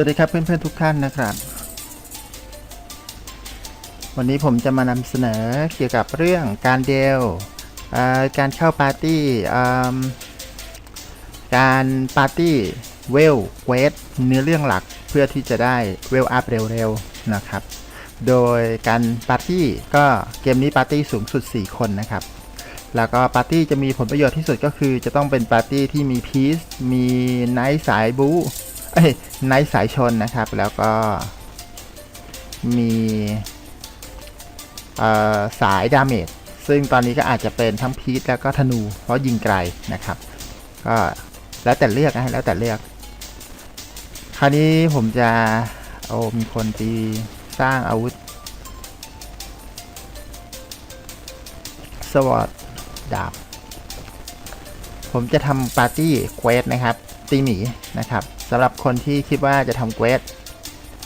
วัสดีครับเพื่อนๆทุกท่านนะครับ วันนี้ผมจะมานำเสนอเกี่ยวกับเรื่องการเดลการเข้าปาร์ตี้การปาร์ตี้เวลเวสเนื้อเรื่องหลักเพื่อที่จะได้เวลอัพเร็วๆนะครับ โดยการปาร์ตี้ก็เกมนี้ปาร์ตี้สูงสุด 4 คนนะครับ แล้วก็ปาร์ตี้จะมีผลประโยชน์ที่สุดก็คือจะต้องเป็นปาร์ตี้ที่มีพีซมีไนท์สายบู๊ เอ้ยไนท์สายชนนะครับ แล้วก็มีสายดาเมจซึ่งตอนนี้ก็อาจจะเป็นทั้งพีซแล้วก็ธนู เพราะยิงไกลนะครับ ก็แล้วแต่เลือกนะฮะแล้วแต่เลือก คราวนี้ผมจะโอ้มีคนตีสร้างอาวุธสวอตดาบ ผมจะทำปาร์ตี้เควสนะครับ ตีหมีนะครับ สำหรับคนที่คิดว่าจะทำเควส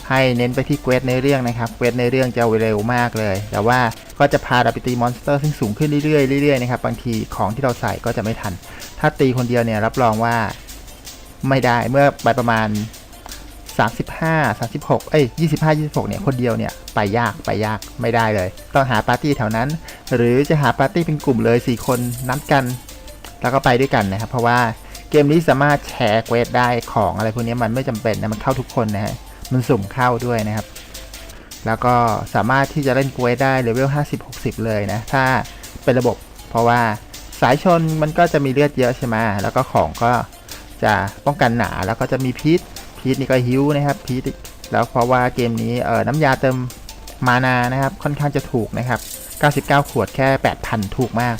ให้เน้นไปที่เควสในเรื่องนะครับเควสในเรื่องจะเร็วมากเลย แต่ว่าก็จะพาเราไปตีมอนสเตอร์ซึ่งสูงขึ้นเรื่อยๆเรื่อยๆนะครับบางทีของที่เราใส่ก็จะไม่ทัน ถ้าตีคนเดียวเนี่ยรับรองว่าไม่ได้เมื่อไปประมาณ 35 36เอ้ย25 26เนี่ยคนเดียวเนี่ยไปยากไปยากไม่ได้เลย ต้องหาปาร์ตี้แถวนั้น หรือจะหาปาร์ตี้เป็นกลุ่มเลย 4 คนนัดกัน แล้วก็ไปด้วยกันนะครับ เพราะว่า เกมนี้สามารถแชร์เควสได้ของอะไรพวกนี้มันไม่จำเป็นนะมันเข้าทุกคนนะฮะมันสุ่มเข้าด้วยนะครับ แล้วก็สามารถที่จะเล่นเควสได้เลเวล50-60 เลยนะ ถ้าเป็นระบบ เพราะว่าสายชนมันก็จะมีเลือดเยอะใช่ไหมแล้วก็ของก็จะป้องกันหนาแล้วก็จะมีพิษพีทนี่ก็ฮิวนะครับพีทแล้วเพราะว่าเกมนี้เออน้ำยาเติมมานานะครับค่อนข้างจะถูกนะครับ 99 ขวดแค่ 8,000 ถูกมาก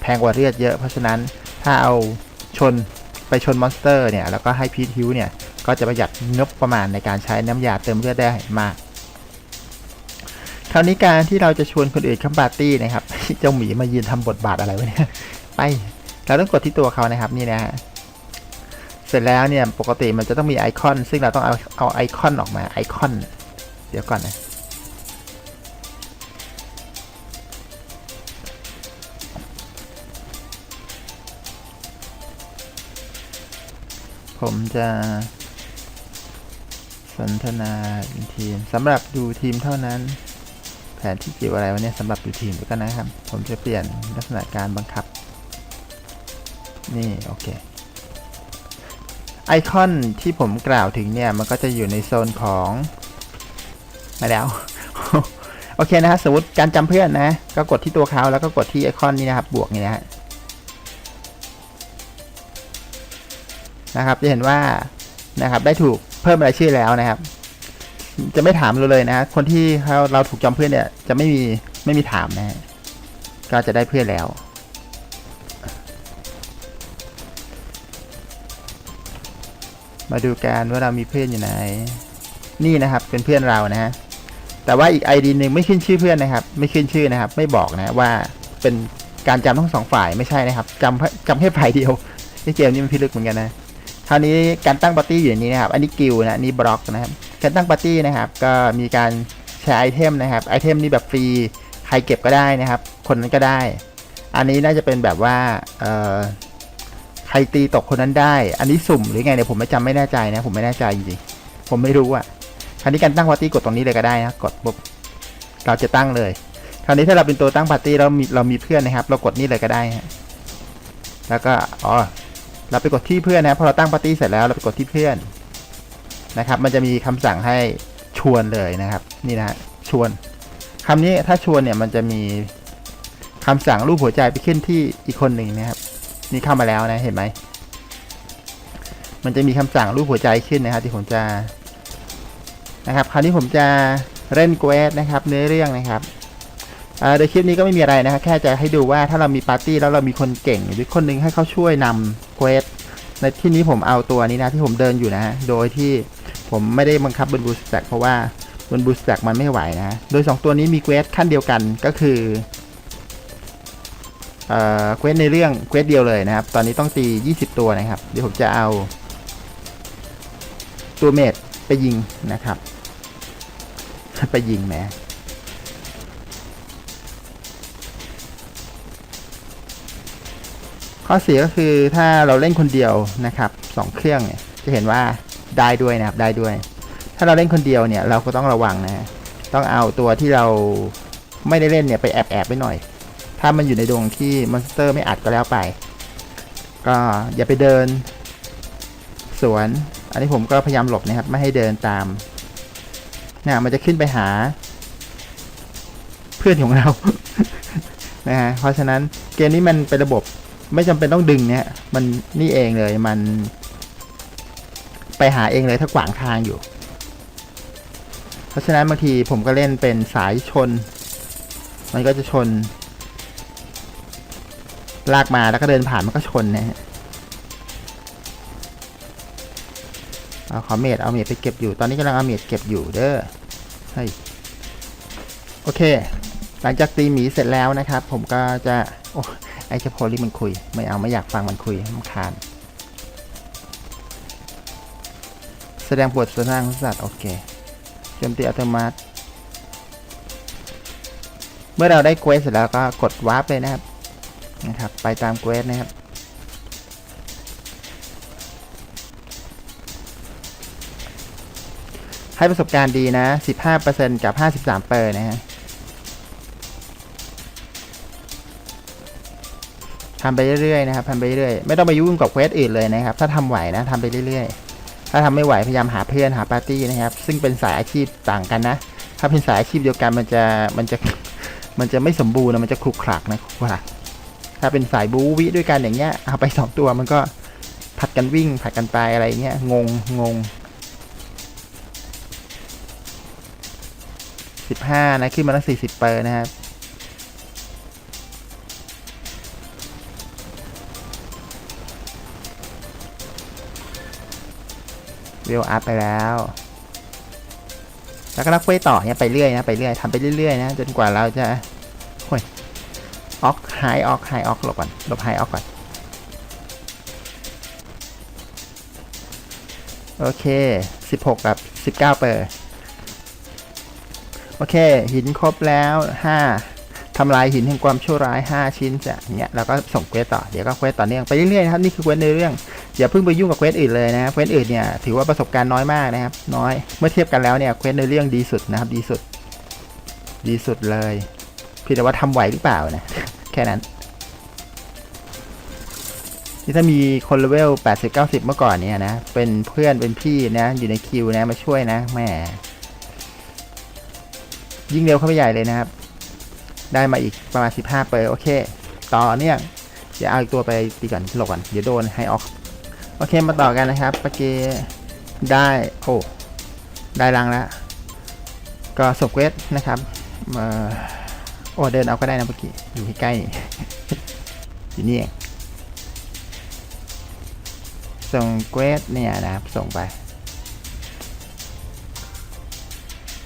แพงกว่าเลือดเยอะเพราะฉะนั้นถ้าเอาชน ไปชนมอนสเตอร์เนี่ยแล้วก็ให้พีทฮิวเนี่ยก็จะประหยัดงบประมาณในการใช้น้ำยาเติมเลือดได้มากคราวนี้การที่เราจะชวนคนอื่นเข้าปาร์ตี้นะครับเจ้าหมีมายืนทำบทบาทอะไรวะเนี่ยไปเราต้องกดที่ตัวเขานะครับนี่นะฮะเสร็จแล้วเนี่ยปกติมันจะต้องมีไอคอน ซึ่งเราต้องเอาเอาไอคอนออกมาไอคอน เดี๋ยวก่อนนะ ผมจะสนทนาทีมสำหรับดูทีมเท่านั้น แผนที่เกี่ยวอะไรวะเนี่ยสำหรับดูทีมด้วยกันนะครับ ผมจะเปลี่ยนลักษณะการบังคับ นี่ โอเค ไอคอนที่ผมกล่าวถึงเนี่ย มันก็จะอยู่ในโซนของมาแล้ว โอเคนะฮะสมมติการจำเพื่อนนะ ก็กดที่ตัวเขาแล้วก็กดที่ไอคอนนี้นะครับ บวกนี่นะฮะ นะครับ จะเห็นว่านะครับได้ถูกเพิ่มรายชื่อแล้วนะครับ จะไม่ถามเราเลยนะคนที่เขาเราถูกจำเพื่อนเนี่ยจะไม่มีไม่มีถามนะก็จะได้เพื่อนแล้วมาดูกันว่าเรามีเพื่อนอยู่ไหน นี่นะครับเป็นเพื่อนเรานะฮะแต่ว่าอีก ID หนึ่งไม่ขึ้นชื่อเพื่อนนะครับ ไม่ขึ้นชื่อนะครับ ไม่บอกนะว่าเป็นการจำทั้งสองฝ่ายไม่ใช่นะครับจำจำแค่ฝ่ายเดียวในเกมนี้มันพิลึกเหมือนกันนะ คราวนี้การตั้งปาร์ตี้อยู่ในนี้นะครับ อันนี้กิลนะนนี่บล็อกนะครับ การตั้งปาร์ตี้นะครับ ก็มีการแชร์ไอเทมนะครับ ไอเทมนี้แบบฟรี ใครเก็บก็ได้นะครับ คนนั้นก็ได้ อันนี้น่าจะเป็นแบบว่า เอ่อ ใครตีตกคนนั้นได้ อันนี้สุ่มหรือไงเนี่ยผมไม่จำไม่แน่ใจนะ ผมไม่แน่ใจจริงๆ ผมไม่รู้อะคราวนี้การตั้งปาร์ตี้กดตรงนี้เลยก็ได้นะ กดปุ๊บ เราจะตั้งเลย คราวนี้ถ้าเราเป็นตัวตั้งปาร์ตี้เรามีเรามีเพื่อนนะครับ เรากดนี่เลยก็ได้ฮะแล้วก็ อ๋อ เราไปกดที่เพื่อนนะพอเราตั้งปาร์ตี้เสร็จแล้วเราไปกดที่เพื่อนนะครับ มันจะมีคำสั่งให้ชวนเลยนะครับ นี่นะฮะชวนคำนี้ถ้าชวนเนี่ยมันจะมีคำสั่งรูปหัวใจไปขึ้นที่อีกคนหนึ่งนะครับ นี่เข้ามาแล้วนะเห็นไหมมันจะมีคำสั่งรูปหัวใจขึ้นนะครับที่ผมจะนะครับ คราวนี้ผมจะเล่นเกวสนะครับเนื้อเรื่องนะครับ โดยคลิปนี้ก็ไม่มีอะไรนะครับแค่จะให้ดูว่าถ้าเรามีปาร์ตี้แล้วเรามีคนเก่งหรือคนหนึงให้เขาช่วยนำเกวสในที่นี้ผมเอาตัวนี้นะที่ผมเดินอยู่นะฮะโดยที่ผมไม่ได้บังคับบนบูสแตกเพราะว่าบนบูสแตกมันไม่ไหวนะโดย 2 ตัวนี้มีเกวสขั้นเดียวกันก็คือเอ่อเควสในเรื่องเควสเดียวเลยนะครับ ตอนนี้ต้องตี 20 ตัวนะครับ เดี๋ยวผมจะเอาตัวเมดไปยิงนะครับ ไปยิงแหม ข้อเสียก็คือถ้าเราเล่นคนเดียวนะครับสองเครื่องเนี่ยจะเห็นว่าได้ด้วยนะครับได้ด้วย ถ้าเราเล่นคนเดียวเนี่ยเราก็ต้องระวังนะต้องเอาตัวที่เราไม่ได้เล่นเนี่ยไปแอบแอบไปหน่อย ถ้ามันอยู่ในดวงที่มอนสเตอร์ไม่อัดก็แล้วไป ก็อย่าไปเดิน สวน อันนี้ผมก็พยายามหลบนะครับ ไม่ให้เดินตามเนี่ยมันจะขึ้นไปหา เพื่อนของเรานะฮะเพราะฉะนั้นเกมนี้มันเป็นระบบ ไม่จำเป็นต้องดึงเนี่ยมันนี่เองเลยมัน ไปหาเองเลยถ้าขวางทางอยู่ เพราะฉะนั้นบางทีผมก็เล่นเป็นสายชน มันก็จะชน ลากมาแล้วก็เดินผ่านมันก็ชนนะฮะเอาขอเมดเอาเมดไปเก็บอยู่ ตอนนี้กำลังเอาเมดเก็บอยู่เด้อเฮ้ยโอเค หลังจากตีหมีเสร็จแล้วนะครับ ผมก็จะโอ้ ไอ้เจ้าโพลีมันคุย ไม่เอาไม่อยากฟังมันคุยมันคาน แสดงบทสร้างสัตว์โอเคโจมตีอัตโนมัติเมื่อเราได้เควสเสร็จแล้วก็กดวาร์ปเลยนะครับนะครับ ไปตามเควสนะครับให้ประสบการณ์ดีนะ 15%กับ 53เปอร์นะฮะ ทำไปเรื่อยๆนะครับทำไปเรื่อยๆไม่ต้องไปยุ่งกับเควสอื่นเลยนะครับ ถ้าทำไหวนะทำไปเรื่อยๆ ถ้าทำไม่ไหวพยายามหาเพื่อนหาปาร์ตี้นะครับ ซึ่งเป็นสายอาชีพต่างกันนะ ถ้าเป็นสายอาชีพเดียวกันมันจะมันจะมันจะไม่สมบูรณ์นะมันจะคลุกคลักนะคลุกคลักถ้าเป็นสายบูวิด้วยกันอย่างเงี้ยเอาไปสองตัวมันก็ผัดกันวิ่งผัดกันไปอะไรเงี้ยงงงงสิบห้านะขึ้นมาตั้งสี่สิบเปอร์นะครับ วลอัพไปแล้ว แล้วก็รักเว้ต่อเนี่ยไปเรื่อยนะไปเรื่อยทำไปเรื่อยๆนะจนกว่าเราจะโอ้ยออกหายออกหายออกหลบก่อนหลบหายออกก่อนโอเค 16 กับ 19 เปอร์ โอเค หินครบแล้ว 5 ทำลายหินแห่งความชั่วร้าย 5 ชิ้นจะเงี้ยเราก็ส่งเควสต่อ เดี๋ยวก็เควสต่อเนื่องไปเรื่อยๆนะครับ นี่คือเควสในเรื่อง อย่าเพิ่งไปยุ่งกับเควสอื่นเลยนะเควสอื่นเนี่ยถือว่าประสบการณ์น้อยมากนะครับน้อยเมื่อเทียบกันแล้วเนี่ยเควสในเรื่องดีสุดนะครับดีสุด ดีสุดเลยเพียงแต่ว่าทำไหวหรือเปล่านะแค่นั้นนี่ถ้ามีคนเลเวล80 90 เมื่อก่อนเนี่ยนะเป็นเพื่อนเป็นพี่นะอยู่ในคิวนะมาช่วยนะแหม่ยิ่งเร็วเข้าไปใหญ่เลยนะครับ ได้มาอีกประมาณ 15 เปอร์โอเค ต่อเนี่ยเดี๋ยวเอาอีกตัวไปตีก่อนหลบก่อน เดี๋ยวโดนให้ออก โอเคมาต่อกันนะครับเมื่อกี้ได้โอ้ได้รังแล้ว ก็สบเวสนะครับเอ่อโอ้เดินเอาก็ได้นะเมื่อกี้อยู่ใกล้ๆนี่อยู่นี่เองส่งเกวสเนี่ยนะครับส่งไป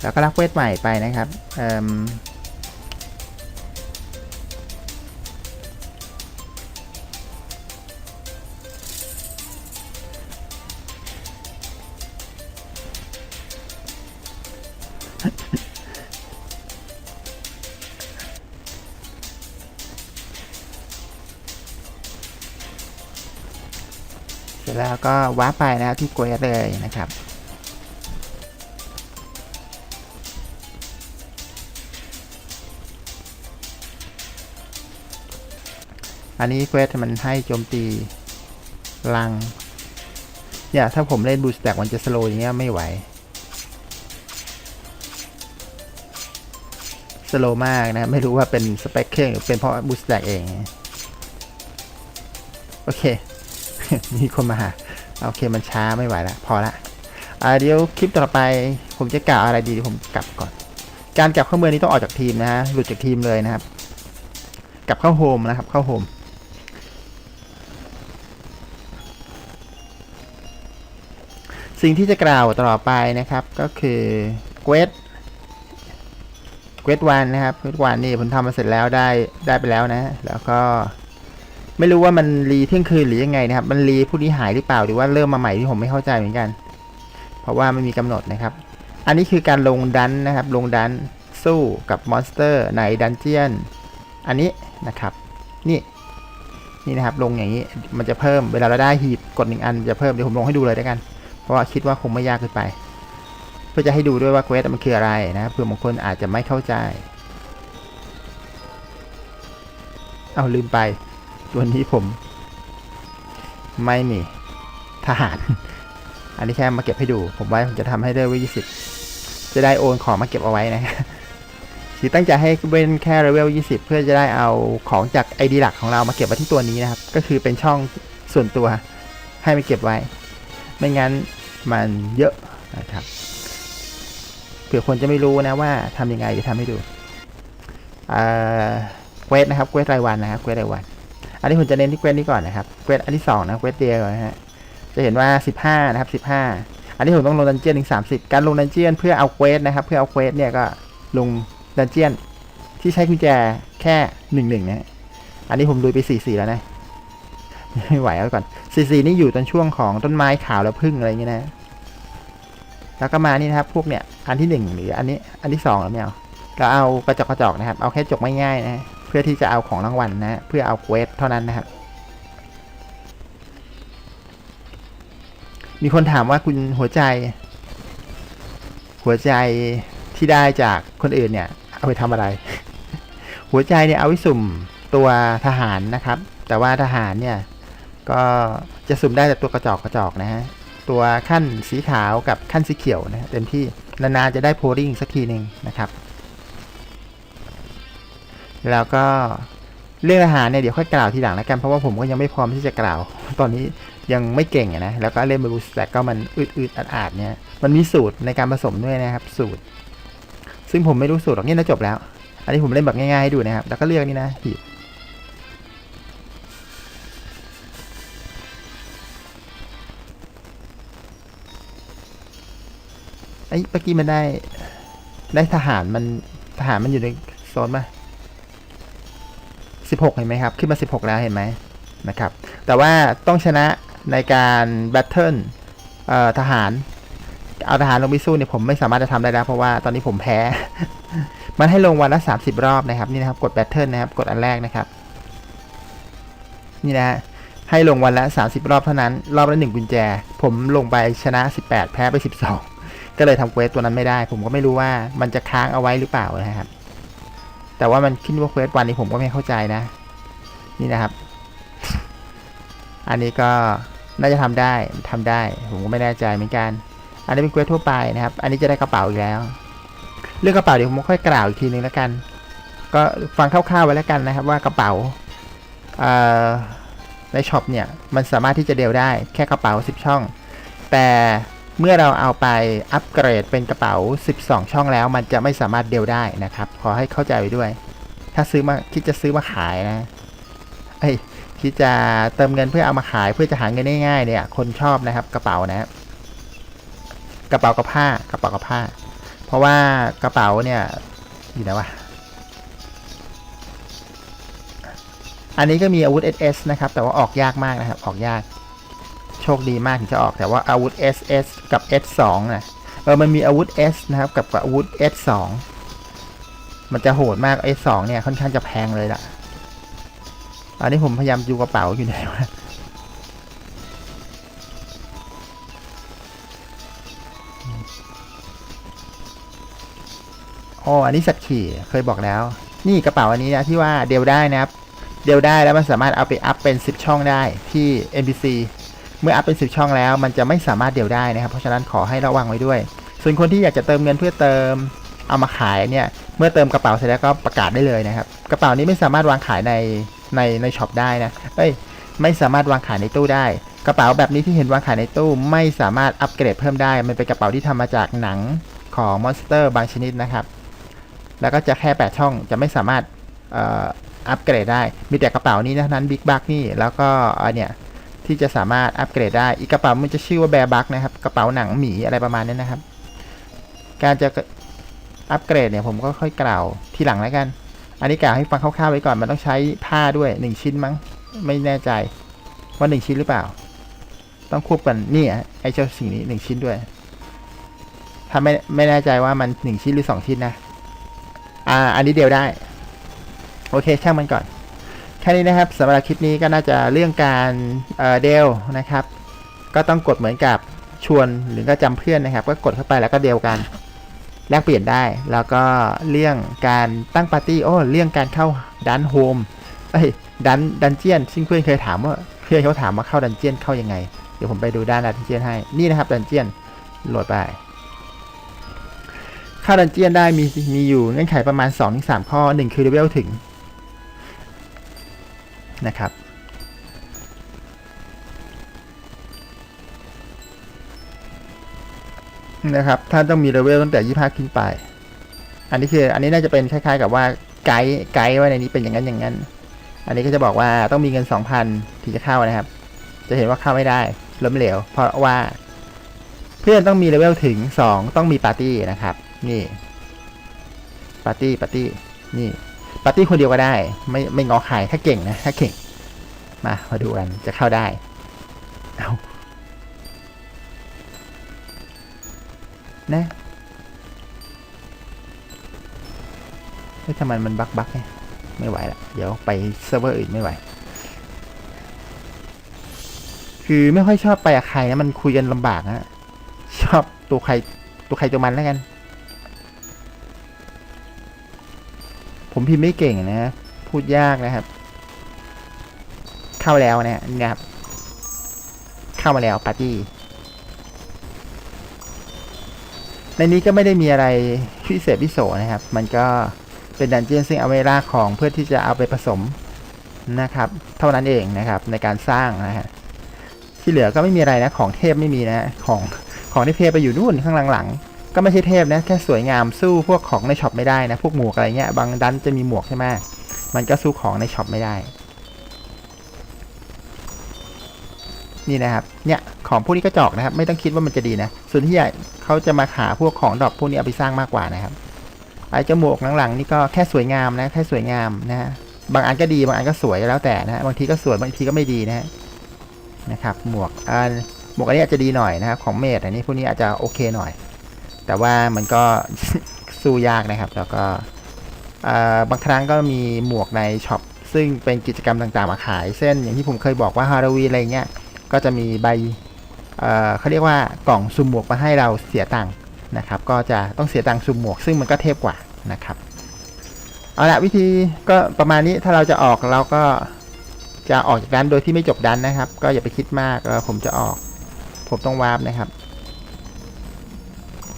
แล้วก็รับเวสใหม่ไปนะครับ ก็วาร์ปไปนะครับที่เกวสเลยนะครับอันนี้เควสมันให้โจมตีลัง เนี่ย ถ้าผมเล่นบูสแต็กมันจะสโลอย่างเงี้ยไม่ไหว สโลมากนะ ไม่รู้ว่าเป็นสเปคเครื่องหรือเป็นเพราะบูสแต็กเอง โอเค มีคนมาหา โอเคมันช้าไม่ไหวละพอละอ่าเดี๋ยวคลิปต่อไป ผมจะกล่าวอะไรดีผมกลับก่อน การกลับเข้าเมืองนี้ต้องออกจากทีมนะฮะหลุดจากทีมเลยนะครับ กลับเข้าโฮมนะครับ เข้าโฮมสิ่งที่จะกล่าวต่อไปนะครับก็คือเกวสเกวสวันนะครับเกวสวันนี่ผมทำมาเสร็จแล้วได้ได้ไปแล้วนะ แล้วก็ ไม่รู้ว่ามันรีเที่ยงคืนหรือยังไงนะครับ มันรีผู้นี้หายหรือเปล่าหรือว่าเริ่มมาใหม่ที่ผมไม่เข้าใจเหมือนกัน เพราะว่าไม่มีกำหนดนะครับ อันนี้คือการลงดันนะครับ ลงดันสู้กับมอนสเตอร์ในดันเจียน อันนี้นะครับ นี่นี่นะครับลงอย่างนี้มันจะเพิ่มเวลาเราได้หีบกดหนึ่งอันจะเพิ่มเดี๋ยวผมลงให้ดูเลยแล้วกัน เพราะว่าคิดว่าคงไม่ยากเกินไป เพื่อจะให้ดูด้วยว่าเควสมันคืออะไรนะเผื่อบางคนอาจจะไม่เข้าใจ เอาลืมไป วนี้ผม ไม่มีทหาร อันนี้แค่มาเก็บให้ดู ผมไว้ผมจะทำให้เลเวลยี่สิบจะได้โอนของมาเก็บเอาไว้นะคือตั้งใจให้เป็นแค่เลเวลยี่สิบเพื่อจะได้เอาของจากไอดีหลักของเรามาเก็บไว้ที่ตัวนี้นะครับ ก็คือเป็นช่องส่วนตัวให้มาเก็บไว้ ไม่งั้นมันเยอะนะครับเผื่อคนจะไม่รู้นะว่าทำยังไงจะทำให้ดูอ่าเควสนะครับเควสรายวันนะครับเควสรายวัน นนี้ผมจะเน้นที่เควสนี้ก่อนนะครับ เควสอันที่สองนะเควสเดียวนะฮะ จะเห็นว่าสิบห้านะครับสิบห้าอันนี้ผมต้องลงดันเจียนถึงสามสิบการลงดันเจียนเพื่อเอาเควสนะครับ เพื่อเอาเควสเนี่ยก็ลงดันเจียนที่ใช้กุญแจแค่หนึ่งหนึ่งนะฮะอันนี้ผมดูไปสี่สี่แล้วนะไม่ไหวแล้วก่อนสี่สี่นี่อยู่ตอนช่วงของต้นไม้ขาวแล้วพึ่งอะไรอย่างเงี้ยนะ แล้วก็มานี่นะครับ พวกเนี่ย อันที่หนึ่งหรืออันนี้ อันที่สองแล้วไม่เอาเราเอากระจกกระจกนะครับ เอาแค่จกไม่ง่ายนะ เพื่อที่จะเอาของรางวัลนะเพื่อเอาเควสเท่านั้นนะครับ มีคนถามว่าคุณหัวใจ หัวใจที่ได้จากคนอื่นเนี่ย เอาไปทำอะไร หัวใจเนี่ยเอาไว้สุ่มตัวทหารนะครับ แต่ว่าทหารเนี่ยก็จะสุ่มได้แต่ตัวกระจอกกระจอกนะฮะตัวขั้นสีขาวกับขั้นสีเขียวนะเต็มที่นานๆจะได้โพลิ่งสักทีหนึ่งนะครับ แล้วก็เรื่องอาหารเนี่ยเดี๋ยวค่อยกล่าวทีหลังแล้วกันเพราะว่าผมก็ยังไม่พร้อมที่จะกล่าว ตอนนี้ยังไม่เก่งอะนะแล้วก็เล่นบรูสแต่ก็มันอืดๆอาดๆเนี่ยมันมีสูตรในการผสมด้วยนะครับ สูตร ซึ่งผมไม่รู้สูตรหรอกเนี่ยนะจบแล้ว อันนี้ผมเล่นแบบง่ายๆให้ดูนะครับ แล้วก็เลือกนี่นะหีบไอ้เมื่อกี้มันได้ ได้ทหารมันทหารมันอยู่ในโซนปะ สิบหกเห็นไหมครับ ขึ้นมาสิบหกแล้วเห็นไหมนะครับ แต่ว่าต้องชนะในการแบทเทิลทหาร เอาทหารลงไปสู้เนี่ยผมไม่สามารถจะทำได้แล้ว เพราะว่าตอนนี้ผมแพ้ มันให้ลงวันละสามสิบรอบนะครับนี่นะครับกดแบทเทิลนะครับกดอันแรกนะครับ นี่นะฮะให้ลงวันละสามสิบรอบเท่านั้น รอบละหนึ่งกุญแจ ผมลงไปชนะสิบแปดแพ้ไปสิบสองก็เลยทำเควสตัวนั้นไม่ได้ ผมก็ไม่รู้ว่ามันจะค้างเอาไว้หรือเปล่านะครับ แต่ว่ามันขึ้นว่าเควสวันนี้ผมก็ไม่เข้าใจนะ นี่นะครับ อันนี้ก็น่าจะทำได้ทำได้ ผมก็ไม่แน่ใจเหมือนกัน อันนี้เป็นเควสทั่วไปนะครับ อันนี้จะได้กระเป๋าอีกแล้ว เรื่องกระเป๋าเดี๋ยวผมค่อยกล่าวอีกทีนึงแล้วกัน ก็ฟังคร่าวๆไว้แล้วกันนะครับ ว่ากระเป๋าในช็อปเนี่ยมันสามารถที่จะเดลได้แค่กระเป๋า 10 ช่อง แต่ เมื่อเราเอาไปอัปเกรดเป็นกระเป๋า 12 ช่องแล้ว มันจะไม่สามารถเดลได้นะครับ ขอให้เข้าใจไว้ด้วย ถ้าซื้อมาคิดจะซื้อมาขายนะเอ้คิดจะเติมเงินเพื่อเอามาขายเพื่อจะหาเงินง่ายๆเนี่ย คนชอบนะครับ กระเป๋านะกระเป๋ากับผ้ากระเป๋ากับผ้า เพราะว่ากระเป๋าเนี่ยอยู่ไหนวะอันนี้ก็มีอาวุธ SS นะครับ แต่ว่าออกยากมากนะครับ ออกยาก โชคดีมากถึงจะออกแต่ว่าอาวุธ SS กับ S2 นะเออมันมีอาวุธ S นะครับ กับอาวุธ S2 มันจะโหดมาก S2 เนี่ยค่อนข้างจะแพงเลยล่ะอันนี้ผมพยายามดูกระเป๋าอยู่ไหนวะอ๋ออันนี้สัตว์ขี่เคยบอกแล้ว นี่กระเป๋าอันนี้นะที่ว่าเดลได้นะครับ เดลได้แล้วมันสามารถเอาไปอัพเป็น 10 ช่องได้ที่ NPC เมื่ออัพเป็น 10 ช่องแล้ว มันจะไม่สามารถเดลได้นะครับ เพราะฉะนั้นขอให้ระวังไว้ด้วย ส่วนคนที่อยากจะเติมเงินเพื่อเติมเอามาขายเนี่ย เมื่อเติมกระเป๋าเสร็จแล้วก็ประกาศได้เลยนะครับ กระเป๋านี้ไม่สามารถวางขายในในในช็อปได้นะ เอ้ย ไม่สามารถวางขายในตู้ได้ กระเป๋าแบบนี้ที่เห็นวางขายในตู้ ไม่สามารถอัปเกรดเพิ่มได้ มันเป็นกระเป๋าที่ทำมาจากหนังของมอนสเตอร์บางชนิดนะครับ แล้วก็จะแค่ 8 ช่องจะไม่สามารถอัปเกรดได้ มีแต่กระเป๋านี้นะนั้นบิ๊กบักนี่ แล้วก็เนี่ย ที่จะสามารถอัปเกรดได้ อีกกระเป๋ามันจะชื่อว่าแบร์บักนะครับ กระเป๋าหนังหมีอะไรประมาณนี้นะครับ การจะอัปเกรดเนี่ยผมก็ค่อยกล่าวทีหลังแล้วกัน อันนี้กล่าวให้ฟังคร่าวๆไว้ก่อน มันต้องใช้ผ้าด้วย 1 ชิ้นมั้ง ไม่แน่ใจว่า 1 ชิ้นหรือเปล่า ต้องควบกันนี่อะไอเจ้าสิ่งนี้ 1 ชิ้นด้วย ถ้าไม่ไม่แน่ใจว่ามัน 1 ชิ้นหรือ 2 ชิ้นนะ อ่า อันนี้เดียวได้ โอเคช่างมันก่อน ค่นี้นะครับสำหรับคลิปนี้ก็น่าจะเรื่องการเดลนะครับ ก็ต้องกดเหมือนกับชวนหรือก็จำเพื่อนนะครับ ก็กดเข้าไปแล้วก็เดียวกันแลกเปลี่ยนได้ แล้วก็เรื่องการตั้งปาร์ตี้โอ้เรื่องการเข้าดันโฮมเอ้ยดันดันเจียนซึ่งเพื่อนเคยถามว่าเพื่อนเขาถามว่าเข้าดันเจียนเข้ายังไง เดี๋ยวผมไปดูด้านดันเจียนให้นี่นะครับดันเจียนโหลดไปเข้าดันเจียนได้มีมีอยู่เงื่อนไขประมาณ 2-3 ข้อ 1 คือเลเวลถึง นะครับ นะครับท่านต้องมีเลเวลตั้งแต่ 25 ขึ้นไป อันนี้คืออันนี้น่าจะเป็นคล้ายๆ กับว่าไกด์ไกด์ไว้ในนี้เป็นอย่างนั้นอย่างนั้น อันนี้ก็จะบอกว่าต้องมีเงิน 2,000ถึงจะเข้านะครับ จะเห็นว่าเข้าไม่ได้ล้มเหลว เพราะว่าเพื่อนต้องมีเลเวลถึง 2 ต้องมีปาร์ตี้นะครับ นี่ปาร์ตี้ปาร์ตี้นี่ ปาร์ตี้คนเดียวก็ได้ ไม่ไม่งอขายถ้าเก่งนะ ถ้าเก่ง มามาดูกันจะเข้าได้เอานะเฮ้ยทำไมมันบักบักเนี่ยไม่ไหวละเดี๋ยวไปเซิร์ฟเวอร์อื่นไม่ไหว คือไม่ค่อยชอบไปกับใครนะมันคุยกันลำบากนะชอบตัวใครตัวใครตัวมันแล้วกัน ผมพิมพ์ไม่เก่งนะ พูดยากนะครับ เข้าแล้วนะนี่ครับ เข้ามาแล้วปาร์ตี้ ในนี้ก็ไม่ได้มีอะไรพิเศษพิโสนะครับ มันก็เป็นดันเจียนซึ่งเอาไว้ล่าของเพื่อที่จะเอาไปผสมนะครับ เท่านั้นเองนะครับ ในการสร้างนะฮะที่เหลือก็ไม่มีอะไรนะ ของเทพไม่มีนะ ของของที่เทพไปอยู่นู่นข้างหลัง ก็ไม่ใช่เทพนะแค่สวยงามสู้พวกของในช็อปไม่ได้นะพวกหมวกอะไรเงี้ยบางดันจะมีหมวกใช่ไหมมันก็สู้ของในช็อปไม่ได้ นี่นะครับเนี่ยของพวกนี้ก็จอกนะครับ ไม่ต้องคิดว่ามันจะดีนะส่วนที่ใหญ่เขาจะมาหาพวกของดอปพวกนี้เอาไปสร้างมากกว่านะครับไอ้จมูกหลังๆนี่ก็แค่สวยงามนะแค่สวยงามนะฮะบางอันก็ดีบางอันก็สวยแล้วแต่นะฮะบางทีก็สวยบางทีก็ไม่ดีนะฮะนะครับหมวกอันหมวกอันนี้อาจจะดีหน่อยนะครับของเมดอันนี้พวกนี้อาจจะโอเคหน่อย แต่ว่ามันก็ สู้ยากนะครับ แล้วก็บางครั้งก็มีหมวกในช็อปซึ่งเป็นกิจกรรมต่างๆมาขายเส้นอย่างที่ผมเคยบอกว่าฮาโลวีนอะไรเงี้ยก็จะมีใบเเขาเรียกว่ากล่องซุ่มหมวกมาให้เราเสียตังค์นะครับ ก็จะต้องเสียตังค์ซุ่มหมวก ซึ่งมันก็เทพกว่านะครับเอาละวิธีก็ประมาณนี้ถ้าเราจะออกเราก็จะออกจากดันโดยที่ไม่จบดันนะครับ ก็อย่าไปคิดมากผมจะออกผมต้องวาร์ปนะครับ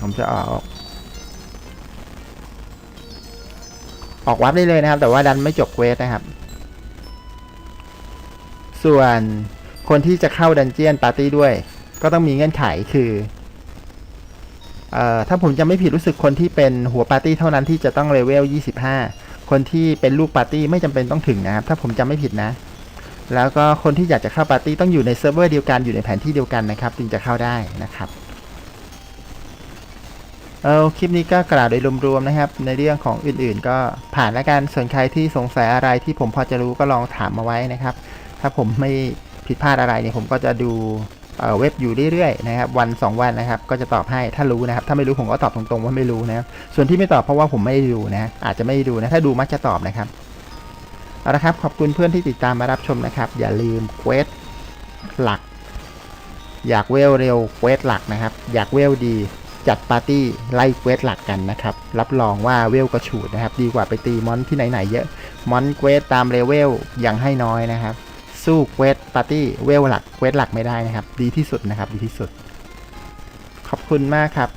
ผมจะออก ออกวาร์ปได้เลยนะครับ แต่ว่าดันไม่จบเควสนะครับ ส่วนคนที่จะเข้าดันเจียนปาร์ตี้ด้วย ก็ต้องมีเงื่อนไขคือเอ่อถ้าผมจะไม่ผิดรู้สึกคนที่เป็นหัวปาร์ตี้เท่านั้นที่จะต้องเลเวล 25 คนที่เป็นลูกปาร์ตี้ไม่จำเป็นต้องถึงนะครับ ถ้าผมจำไม่ผิดนะ แล้วก็คนที่อยากจะเข้าปาร์ตี้ต้องอยู่ในเซิร์ฟเวอร์เดียวกันอยู่ในแผนที่เดียวกันนะครับ จึงจะเข้าได้นะครับ เอาคลิปนี้ก็กล่าวโดยรวมๆนะครับ ในเรื่องของอื่นๆ ก็ผ่านแล้วกันส่วนใครที่สงสัยอะไรที่ผมพอจะรู้ก็ลองถามมาไว้นะครับ ถ้าผมไม่ผิดพลาดอะไรเนี่ยผมก็จะดูเเว็บอยู่เรื่อยๆนะครับวันสองวันนะครับ ก็จะตอบให้ถ้ารู้นะครับ ถ้าไม่รู้ผมก็ตอบตรงๆว่าไม่รู้นะครับส่วนที่ไม่ตอบเพราะว่าผมไม่ได้ดูนะอาจจะไม่ได้ดูนะถ้าดูมักจะตอบนะครับเอาละครับขอบคุณเพื่อนที่ติดตามมารับชมนะครับ อย่าลืมเควสหลัก อยากเวลเร็วเควสหลักนะครับ อยากเวลดี จัดปาร์ตี้ไล่เควสหลักกันนะครับ รับรองว่าเวลกระฉูดนะครับ ดีกว่าไปตีมอนที่ไหนๆเยอะ มอนเควสตามเลเวลยังให้น้อยนะครับ สู้เควสปาร์ตี้เวลหลักเควสหลักไม่ได้นะครับ ดีที่สุดนะครับ ดีที่สุด ขอบคุณมากครับ